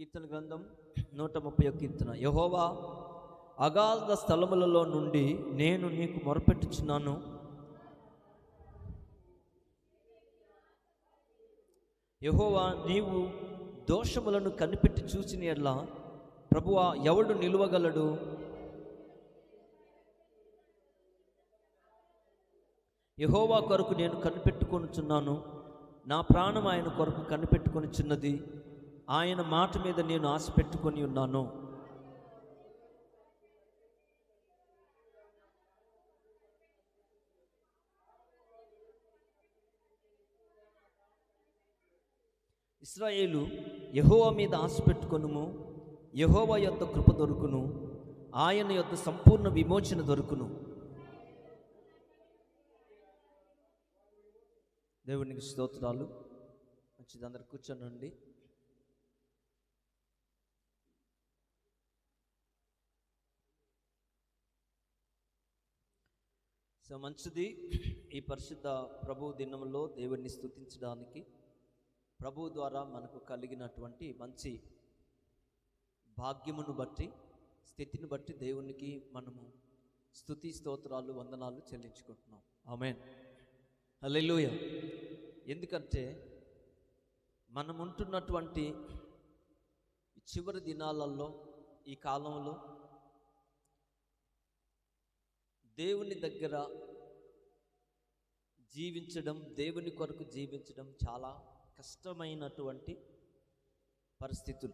కీర్తన గ్రంథం నూట ముప్పై కీర్తన. యహోవా అగాధ స్థలములలో నుండి నేను నీకు మొరపెట్టుచున్నాను. యహోవా నీవు దోషములను కనిపెట్టి చూసిన ఎట్లా ప్రభువా ఎవడు నిలువగలడు? యహోవా కొరకు నేను కనిపెట్టుకొనుచున్నాను. నా ప్రాణం ఆయన కొరకు కనిపెట్టుకొనిచున్నది. ఆయన మాట మీద నేను ఆశ పెట్టుకొని ఉన్నాను. ఇస్రాయేలు యహోవ మీద ఆశ పెట్టుకొనుము యహోవా యొక్క కృప దొరుకును ఆయన యొక్క సంపూర్ణ విమోచన దొరుకును. దేవునికి స్తోత్రాలు. మంచిది అందరు కూర్చోనండి సో మంచిది ఈ పరిశుద్ధ ప్రభు దినంలో దేవుడిని స్థుతించడానికి ప్రభు ద్వారా మనకు కలిగినటువంటి మంచి భాగ్యమును బట్టి స్థితిని బట్టి దేవునికి మనము స్తుతి స్తోత్రాలు వందనాలు చెల్లించుకుంటున్నాం. ఆమెన్. హల్లెలూయ. ఎందుకంటే మనం ఉంటున్నటువంటి చివరి దినాలలో ఈ కాలంలో దేవుని దగ్గర జీవించడం దేవుని కొరకు జీవించడం చాలా కష్టమైనటువంటి పరిస్థితులు.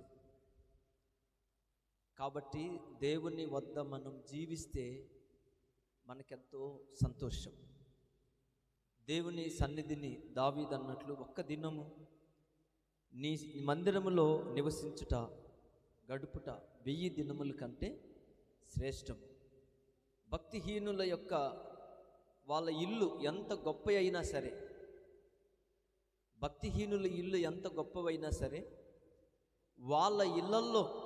కాబట్టి దేవుని వద్ద మనం జీవిస్తే మనకెంతో సంతోషం. దేవుని సన్నిధిని దావీదన్నట్లు ఒక్క దినము నీ మందిరములో నివసించుట గడుపుట వెయ్యి దినముల కంటే శ్రేష్టం భక్తిహీనుల యొక్క వాళ్ళ ఇల్లు ఎంత గొప్ప అయినా సరే భక్తిహీనుల ఇల్లు ఎంత గొప్పవైనా సరే వాళ్ళ ఇళ్ళల్లో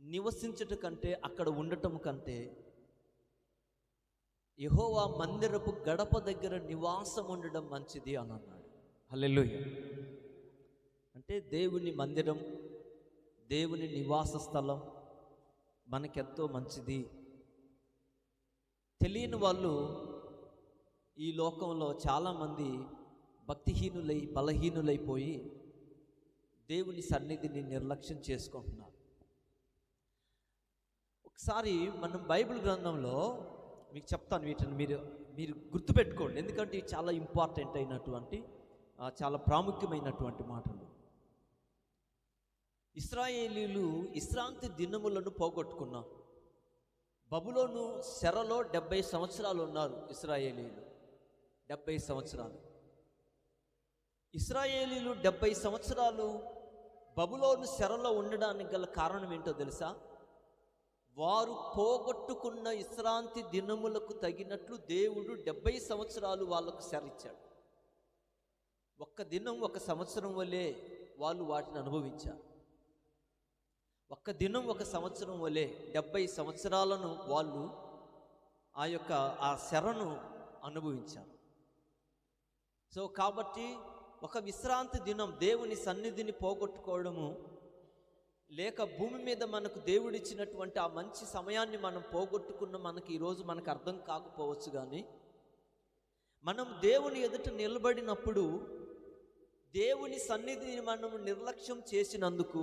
నివసించట కంటే అక్కడ ఉండటం కంటే యహోవా మందిరపు గడప దగ్గర నివాసం ఉండడం మంచిది అని అన్నాడు. హల్లెలూయ. అంటే దేవుని మందిరం దేవుని నివాస స్థలం మనకెంతో మంచిది. తెలియని వాళ్ళు ఈ లోకంలో చాలామంది భక్తిహీనులై బలహీనులైపోయి దేవుని సన్నిధిని నిర్లక్ష్యం చేసుకుంటున్నారు. ఒకసారి మనం బైబిల్ గ్రంథంలో మీకు చెప్తాను వీటిని మీరు మీరు గుర్తుపెట్టుకోండి. ఎందుకంటే ఇవి చాలా ఇంపార్టెంట్ అయినటువంటి చాలా ప్రాముఖ్యమైనటువంటి మాటలు. ఇస్రాయేలీలు విశ్రాంతి దినములను పోగొట్టుకున్నారు. బబులోను సెరలో డెబ్బై సంవత్సరాలు ఉన్నారు ఇస్రాయేలీలు. డెబ్బై సంవత్సరాలు. ఇస్రాయేలీలు డెబ్బై సంవత్సరాలు బబులోను సెరలో ఉండడానికి గల కారణం ఏంటో తెలుసా? వారు పోగొట్టుకున్న విశ్రాంతి దినములకు తగినట్లు దేవుడు డెబ్బై సంవత్సరాలు వాళ్ళకు శరిచ్చాడు ఒక్క దినం ఒక సంవత్సరం వల్లే వాళ్ళు వాటిని అనుభవించారు. ఒక్క దినం ఒక సంవత్సరం వలె డెబ్బై సంవత్సరాలను వాళ్ళు ఆ యొక్క ఆ శరను అనుభవించారు. సో కాబట్టి ఒక విశ్రాంతి దినం దేవుని సన్నిధిని పోగొట్టుకోవడము లేక భూమి మీద మనకు దేవుడిచ్చినటువంటి ఆ మంచి సమయాన్ని మనం పోగొట్టుకున్న మనకి ఈరోజు మనకు అర్థం కాకపోవచ్చు కానీ మనం దేవుని ఎదుట నిలబడినప్పుడు దేవుని సన్నిధిని మనం నిర్లక్ష్యం చేసినందుకు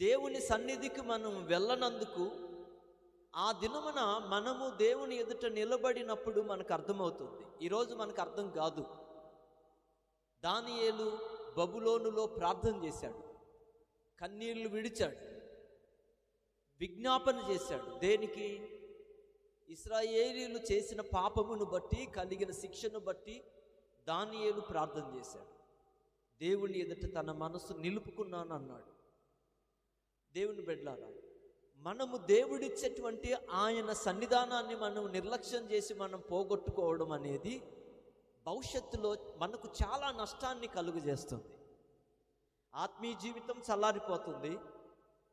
దేవుని సన్నిధికి మనం వెళ్ళనందుకు ఆ దినమున మనము దేవుని ఎదుట నిలబడినప్పుడు మనకు అర్థమవుతుంది. ఈరోజు మనకు అర్థం కాదు. దానియేలు బబులోనులో ప్రార్థన చేశాడు. కన్నీళ్ళు విడిచాడు. విజ్ఞాపన చేశాడు. దేనికి? ఇస్రాయేలీలు చేసిన పాపమును బట్టి కలిగిన శిక్షను బట్టి దానియేలు ప్రార్థన చేశాడు. దేవుని ఎదుట తన మనసు నిలుపుకున్నాను అన్నాడు దేవుని బిడ్డలారా మనము దేవుడిచ్చేటువంటి ఆయన సన్నిధానాన్ని మనం నిర్లక్ష్యం చేసి మనం పోగొట్టుకోవడం అనేది భవిష్యత్తులో మనకు చాలా నష్టాన్ని కలుగజేస్తుంది. ఆత్మీయ జీవితం చల్లారిపోతుంది.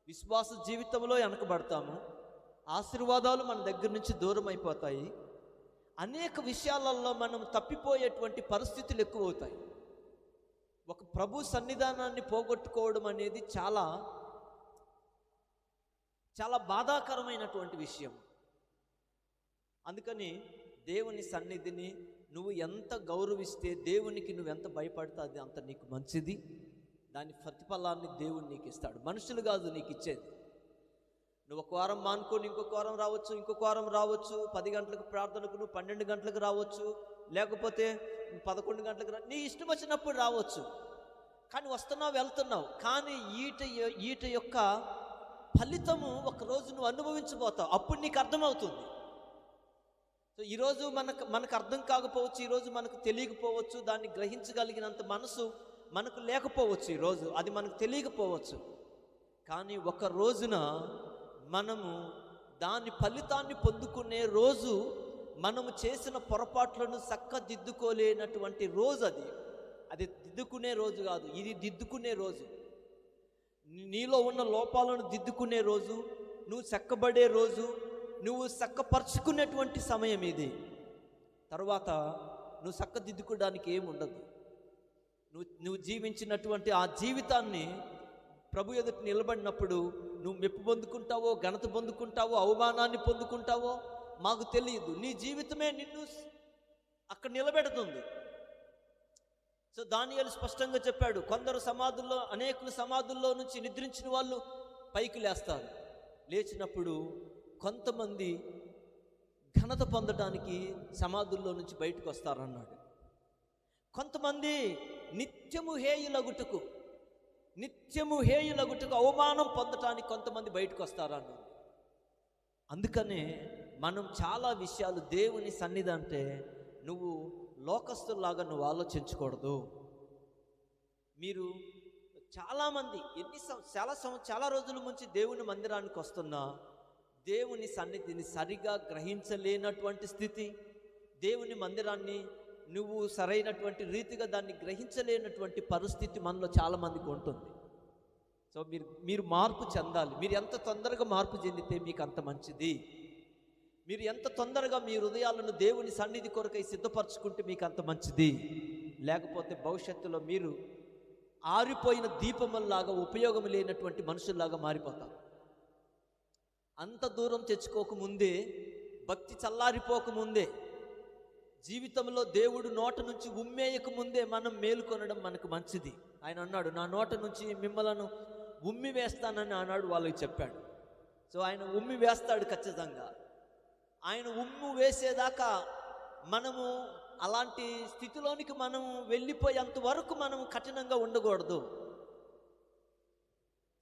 విశ్వాస జీవితంలో వెనకబడతాము. ఆశీర్వాదాలు మన దగ్గర నుంచి దూరం అయిపోతాయి. అనేక విషయాలలో మనం తప్పిపోయేటువంటి పరిస్థితులు ఎక్కువ అవుతాయి ఒక ప్రభు సన్నిధానాన్ని పోగొట్టుకోవడం అనేది చాలా చాలా బాధాకరమైనటువంటి విషయం. అందుకని దేవుని సన్నిధిని నువ్వు ఎంత గౌరవిస్తే దేవునికి నువ్వు ఎంత భయపడితే అది అంత నీకు మంచిది. దాని ప్రతిఫలాన్ని దేవుడు నీకు ఇస్తాడు. మనుషులు కాదు నీకు ఇచ్చేది. నువ్వు ఒక వారం మానుకొని ఇంకొక వారం రావచ్చు ఇంకొక వారం రావచ్చు పది గంటలకు ప్రార్థనకు నువ్వు పన్నెండు గంటలకు రావచ్చు లేకపోతే పదకొండు గంటలకు రా నీ ఇష్టం వచ్చినప్పుడు రావచ్చు. కానీ వస్తున్నావు వెళ్తున్నావు. కానీ ఈట ఈట యొక్క ఫలితము ఒకరోజు నువ్వు అనుభవించబోతావు. అప్పుడు నీకు అర్థమవుతుంది. సో ఈరోజు మనకు మనకు అర్థం కాకపోవచ్చు ఈరోజు మనకు తెలియకపోవచ్చు దాన్ని గ్రహించగలిగినంత మనసు మనకు లేకపోవచ్చు ఈరోజు అది మనకు తెలియకపోవచ్చు. కానీ ఒక రోజున మనము దాని ఫలితాన్ని పొందుకునే రోజు మనము చేసిన పొరపాట్లను చక్కదిద్దుకోలేనటువంటి రోజు అది. అది దిద్దుకునే రోజు కాదు ఇది దిద్దుకునే రోజు. నీలో ఉన్న లోపాలను దిద్దుకునే రోజు నువ్వు చక్కబడే రోజు నువ్వు చక్కపరుచుకునేటువంటి సమయం ఇది. తర్వాత నువ్వు చక్కదిద్దుకోవడానికి ఏమి ఉండదు. నువ్వు నువ్వు జీవించినటువంటి ఆ జీవితాన్ని ప్రభు ఎదుట నిలబడినప్పుడు నువ్వు మెప్పు పొందుకుంటావో ఘనత పొందుకుంటావో అవమానాన్ని పొందుకుంటావో మాకు తెలియదు. నీ జీవితమే నిన్ను అక్కడ నిలబెడుతుంది. సో దానియాలు స్పష్టంగా చెప్పాడు కొందరు సమాధుల్లో అనేకులు సమాధుల్లో నుంచి నిద్రించిన వాళ్ళు పైకి లేస్తారు. లేచినప్పుడు కొంతమంది ఘనత పొందడానికి సమాధుల్లో నుంచి బయటకు వస్తారన్నాడు. కొంతమంది నిత్యము హేయులగుటకు నిత్యము హేయులగుటకు అవమానం పొందటానికి కొంతమంది బయటకు వస్తారన్నాడు. అందుకనే మనం చాలా విషయాలు దేవుని సన్నిధి అంటే నువ్వు లోకస్తుల్లాగా నువ్వు ఆలోచించకూడదు. మీరు చాలామంది ఎన్ని చాలా సంవ చాలా రోజుల నుంచి దేవుని మందిరానికి వస్తున్నా దేవుని సన్నిధిని సరిగా గ్రహించలేనటువంటి స్థితి దేవుని మందిరాన్ని నువ్వు సరైనటువంటి రీతిగా దాన్ని గ్రహించలేనటువంటి పరిస్థితి మనలో చాలామందికి ఉంటుంది. సో మీరు మీరు మార్పు చెందాలి. మీరు ఎంత తొందరగా మార్పు చెందితే మీకు అంత మంచిది. మీరు ఎంత తొందరగా మీ హృదయాలను దేవుని సన్నిధి కొరకై సిద్ధపరచుకుంటే మీకు అంత మంచిది. లేకపోతే భవిష్యత్తులో మీరు ఆరిపోయిన దీపముల్లాగా ఉపయోగం లేనటువంటి మనుషుల్లాగా మారిపోతారు. అంత దూరం తెచ్చుకోకముందే భక్తి చల్లారిపోకముందే జీవితంలో దేవుడు నోట నుంచి ఉమ్మేయక ముందే మనం మేలుకొనడం మనకు మంచిది. ఆయన అన్నాడు నా నోట నుంచి మిమ్మలను ఉమ్మి వేస్తానని ఆనాడు వాళ్ళకి చెప్పాడు. సో ఆయన ఉమ్మి వేస్తాడు ఖచ్చితంగా. ఆయన ఉమ్ము వేసేదాకా మనము అలాంటి స్థితిలోనికి మనం వెళ్ళిపోయేంత వరకు మనం కఠినంగా ఉండకూడదు.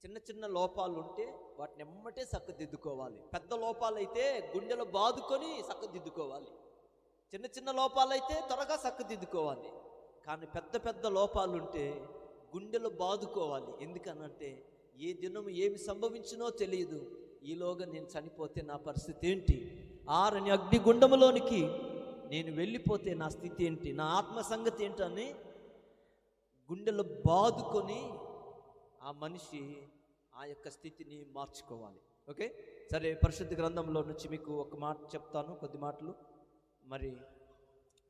చిన్న చిన్న లోపాలు ఉంటే వాటిని ఎమ్మటే చక్కదిద్దుకోవాలి పెద్ద లోపాలైతే గుండెలో బాదుకొని చక్కదిద్దుకోవాలి చిన్న చిన్న లోపాలైతే త్వరగా చక్కదిద్దుకోవాలి కానీ పెద్ద పెద్ద లోపాలు ఉంటే గుండెలో బాదుకోవాలి. ఎందుకనంటే ఏ దినం ఏమి సంభవించినో తెలియదు. ఈలోగా నేను చనిపోతే నా పరిస్థితి ఏంటి? ఆరని అగ్నిగుండములోనికి నేను వెళ్ళిపోతే నా స్థితి ఏంటి? నా ఆత్మ సంగతి ఏంటని గుండెలో బాదుకొని ఆ మనిషి ఆ యొక్క స్థితిని మార్చుకోవాలి. ఓకే? సరే పరిశుద్ధ గ్రంథంలో నుంచి మీకు ఒక మాట చెప్తాను కొద్ది మాటలు. మరి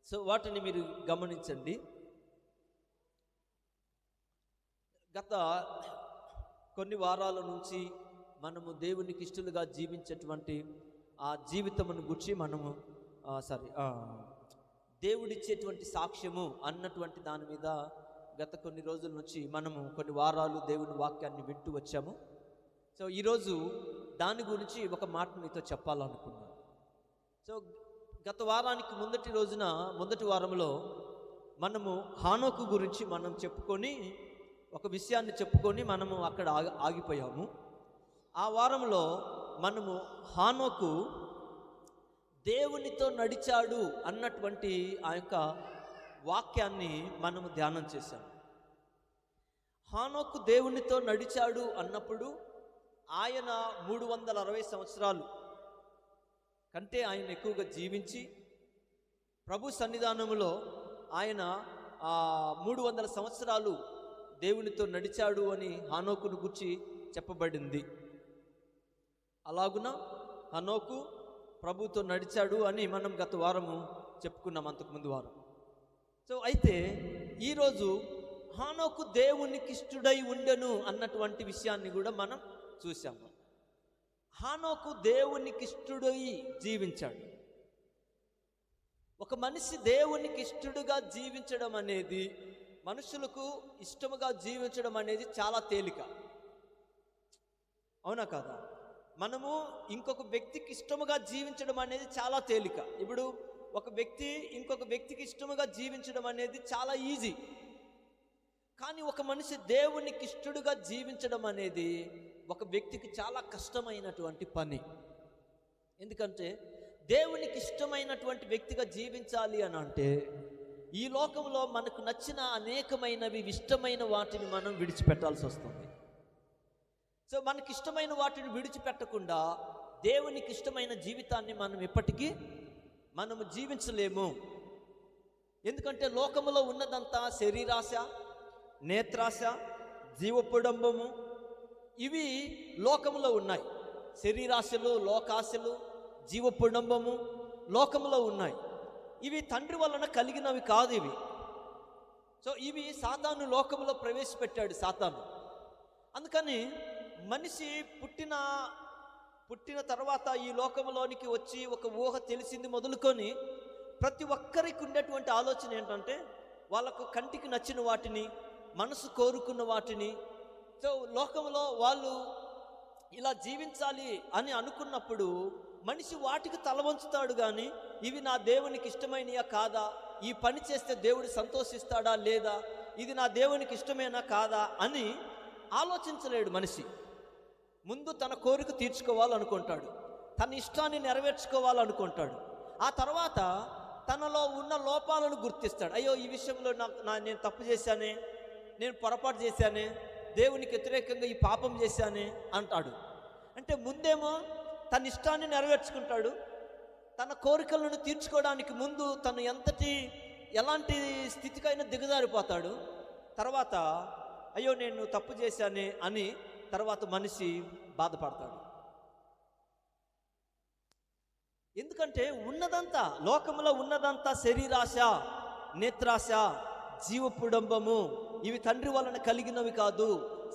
సో వాటిని మీరు గమనించండి. గత కొన్ని వారాల నుంచి మనము దేవునికి ఇష్టలుగా జీవించేటువంటి ఆ జీవితమును గుర్చి మనము సారీ దేవుడిచ్చేటువంటి సాక్ష్యము అన్నటువంటి దాని మీద గత కొన్ని రోజుల నుంచి మనము కొన్ని వారాలు దేవుని వాక్యాన్ని వింటూ వచ్చాము. సో ఈరోజు దాని గురించి ఒక మాట మీతో చెప్పాలనుకున్నాను. సో గత వారానికి ముందటి రోజున మొదటి వారంలో మనము హానోకు గురించి మనం చెప్పుకొని ఒక విషయాన్ని చెప్పుకొని మనము అక్కడ ఆగి ఆగిపోయాము. ఆ వారంలో మనము హానోకు దేవునితో నడిచాడు అన్నటువంటి ఆ యొక్క వాక్యాన్ని మనము ధ్యానం చేశాం. హానోకు దేవునితో నడిచాడు అన్నప్పుడు ఆయన మూడు వందల అరవై సంవత్సరాలు కంటే ఆయన ఎక్కువగా జీవించి ప్రభు సన్నిధానములో ఆయన మూడు వందల సంవత్సరాలు దేవునితో నడిచాడు అని హానోకును గుర్చి చెప్పబడింది. అలాగున హనోకు ప్రభుతో నడిచాడు అని మనం గత వారము చెప్పుకున్నాం అంతకుముందు వారం. సో అయితే ఈరోజు హానోకు దేవునికి ఇష్టడై ఉండెను అన్నటువంటి విషయాన్ని కూడా మనం చూసాము హానోకు దేవునికి ఇష్టడై జీవించాడు. ఒక మనిషి దేవునికి ఇష్టడుగా జీవించడం అనేది మనుషులకు ఇష్టముగా జీవించడం అనేది చాలా తేలిక. అవునా కాదా? మనము ఇంకొక వ్యక్తికి ఇష్టముగా జీవించడం అనేది చాలా తేలిక. ఇప్పుడు ఒక వ్యక్తి ఇంకొక వ్యక్తికి ఇష్టముగా జీవించడం అనేది చాలా ఈజీ. కానీ ఒక మనిషి దేవునికి ఇష్టడుగా జీవించడం అనేది ఒక వ్యక్తికి చాలా కష్టమైనటువంటి పని. ఎందుకంటే దేవునికి ఇష్టమైనటువంటి వ్యక్తిగా జీవించాలి అని అంటే ఈ లోకంలో మనకు నచ్చిన అనేకమైనవి ఇష్టమైన వాటిని మనం విడిచిపెట్టాల్సి వస్తుంది. సో మనకి ఇష్టమైన వాటిని విడిచిపెట్టకుండా దేవునికి ఇష్టమైన జీవితాన్ని మనం ఎప్పటికీ మనము జీవించలేము. ఎందుకంటే లోకములో ఉన్నదంతా శరీరాశ నేత్రాశ జీవపుడంబము ఇవి లోకములో ఉన్నాయి. శరీరాశలు లోకాశలు జీవపుడంబము లోకములో ఉన్నాయి. ఇవి తండ్రి వలన కలిగినవి కాదు ఇవి. సో ఇవి సాతాను లోకములో ప్రవేశపెట్టాడు సాతాను. అందుకని మనిషి పుట్టిన పుట్టిన తర్వాత ఈ లోకంలోనికి వచ్చి ఒక ఊహ తెలిసింది మొదలుకొని ప్రతి ఒక్కరికి ఉండేటువంటి ఆలోచన ఏంటంటే వాళ్ళకు కంటికి నచ్చిన వాటిని మనసు కోరుకున్న వాటిని సో లోకంలో వాళ్ళు ఇలా జీవించాలి అని అనుకున్నప్పుడు మనిషి వాటికి తల వంచుతాడు కానీ ఇవి నా దేవునికి ఇష్టమైనయా కాదా? ఈ పని చేస్తే దేవుడు సంతోషిస్తాడా లేదా? ఇది నా దేవునికి ఇష్టమేనా కాదా? అని ఆలోచించలేడు మనిషి. ముందు తన కోరిక తీర్చుకోవాలనుకుంటాడు. తన ఇష్టాన్ని నెరవేర్చుకోవాలనుకుంటాడు. ఆ తర్వాత తనలో ఉన్న లోపాలను గుర్తిస్తాడు. అయ్యో ఈ విషయంలో నాకు నా నేను తప్పు చేశానే నేను పొరపాటు చేశానే దేవునికి వ్యతిరేకంగా ఈ పాపం చేశానే అంటాడు. అంటే ముందేమో తన ఇష్టాన్ని నెరవేర్చుకుంటాడు. తన కోరికలను తీర్చుకోవడానికి ముందు తను ఎంతటి ఎలాంటి స్థితికైనా దిగజారిపోతాడు. తర్వాత అయ్యో నేను తప్పు చేశానే అని తర్వాత మనిషి బాధపడతాడు. ఎందుకంటే ఉన్నదంతా లోకంలో ఉన్నదంతా శరీరాశ నేత్రాశ జీవపుడంబము. ఇవి తండ్రి వలన కలిగినవి కాదు.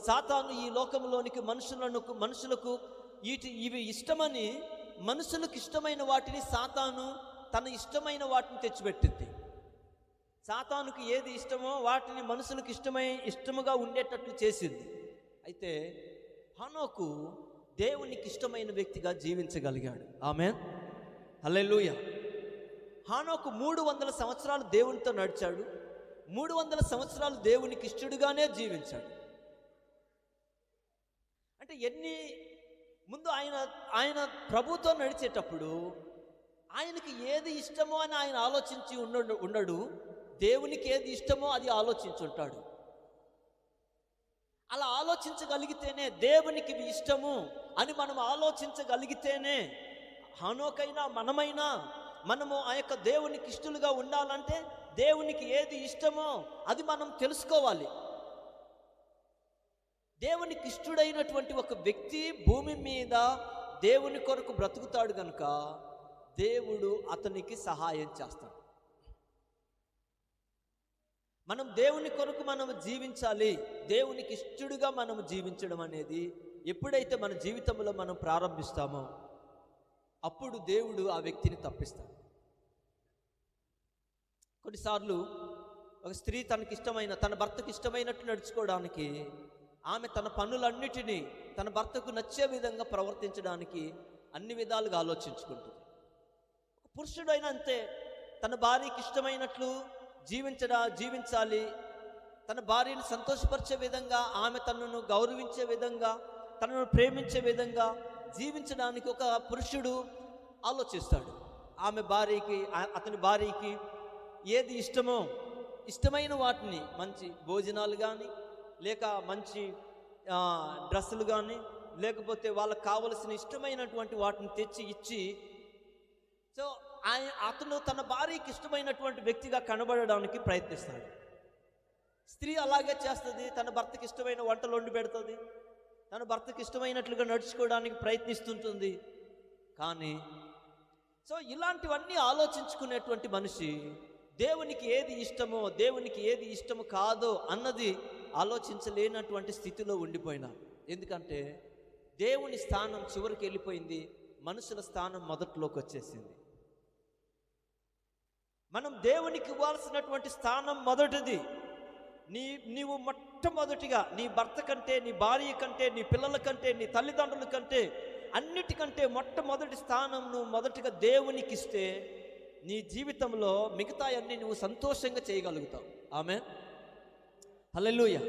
సాతాను ఈ లోకంలోనికి మనుషులను మనుషులకు వీటి ఇవి ఇష్టమని మనుషులకు ఇష్టమైన వాటిని సాతాను తన ఇష్టమైన వాటిని తెచ్చిపెట్టింది. సాతానుకు ఏది ఇష్టమో వాటిని మనుషులకు ఇష్టమై ఇష్టముగా ఉండేటట్లు చేసింది. అయితే హనోకు దేవునికి ఇష్టమైన వ్యక్తిగా జీవించగలిగాడు. ఆమె హలెలుయ హానోకు మూడు వందల సంవత్సరాలు దేవునితో నడిచాడు. మూడు వందల సంవత్సరాలు దేవునికి ఇష్టడుగానే జీవించాడు. అంటే ఎన్ని ముందు ఆయన ఆయన ప్రభుతో నడిచేటప్పుడు ఆయనకి ఏది ఇష్టమో అని ఆయన ఆలోచించి ఉండడు ఉండడు. దేవునికి ఏది ఇష్టమో అది ఆలోచించుంటాడు. అలా ఆలోచించగలిగితేనే దేవునికి ఇష్టము అని మనం ఆలోచించగలిగితేనే హనోకైనా మనమైనా మనము ఆ యొక్క దేవునికి ఇష్టలుగా ఉండాలంటే దేవునికి ఏది ఇష్టమో అది మనం తెలుసుకోవాలి. దేవునికి ఇష్టడైనటువంటి ఒక వ్యక్తి భూమి మీద దేవుని కొరకు బ్రతుకుతాడు కనుక దేవుడు అతనికి సహాయం చేస్తాడు. మనం దేవుని కొరకు మనం జీవించాలి. దేవునికి ఇష్టడుగా మనం జీవించడం అనేది ఎప్పుడైతే మన జీవితంలో మనం ప్రారంభిస్తామో అప్పుడు దేవుడు ఆ వ్యక్తిని తప్పిస్తాడు. కొన్నిసార్లు ఒక స్త్రీ తనకి ఇష్టమైన తన భర్తకు ఇష్టమైనట్టు నడుచుకోవడానికి ఆమె తన పనులన్నిటినీ తన భర్తకు నచ్చే విధంగా ప్రవర్తించడానికి అన్ని విధాలుగా ఆలోచించుకుంటుంది. పురుషుడైన అంతే తన భార్యకి ఇష్టమైనట్లు జీవించడా జీవించాలి. తన భార్యను సంతోషపరిచే విధంగా ఆమె తనను గౌరవించే విధంగా తనను ప్రేమించే విధంగా జీవించడానికి ఒక పురుషుడు ఆలోచిస్తాడు. ఆమె భార్యకి అతని భార్యకి ఏది ఇష్టమో ఇష్టమైన వాటిని మంచి భోజనాలు కానీ లేక మంచి డ్రెస్సులు కానీ లేకపోతే వాళ్ళకి కావలసిన ఇష్టమైనటువంటి వాటిని తెచ్చి ఇచ్చి సో ఆయన అతను తన భార్యకి ఇష్టమైనటువంటి వ్యక్తిగా కనబడడానికి ప్రయత్నిస్తాడు. స్త్రీ అలాగే చేస్తుంది తన భర్తకి ఇష్టమైన వంటలు వండి పెడుతుంది తన భర్తకి ఇష్టమైనట్లుగా నడుచుకోవడానికి ప్రయత్నిస్తుంటుంది. కానీ సో ఇలాంటివన్నీ ఆలోచించుకునేటువంటి మనిషి దేవునికి ఏది ఇష్టమో దేవునికి ఏది ఇష్టము కాదో అన్నది ఆలోచించలేనటువంటి స్థితిలో ఉండిపోయినారు ఎందుకంటే దేవుని స్థానం చివరికి వెళ్ళిపోయింది మనుషుల స్థానం మొదట్లోకి వచ్చేసింది మనం దేవునికి ఇవ్వాల్సినటువంటి స్థానం మొదటిది. నీ నీవు మొట్టమొదటిగా నీ భర్త కంటే నీ భార్య కంటే నీ పిల్లల కంటే నీ తల్లిదండ్రుల కంటే అన్నిటికంటే మొట్టమొదటి స్థానం నువ్వు మొదటిగా దేవునికి ఇస్తే నీ జీవితంలో మిగతా అన్ని నువ్వు సంతోషంగా చేయగలుగుతావు. ఆమె హల్లెలూయా.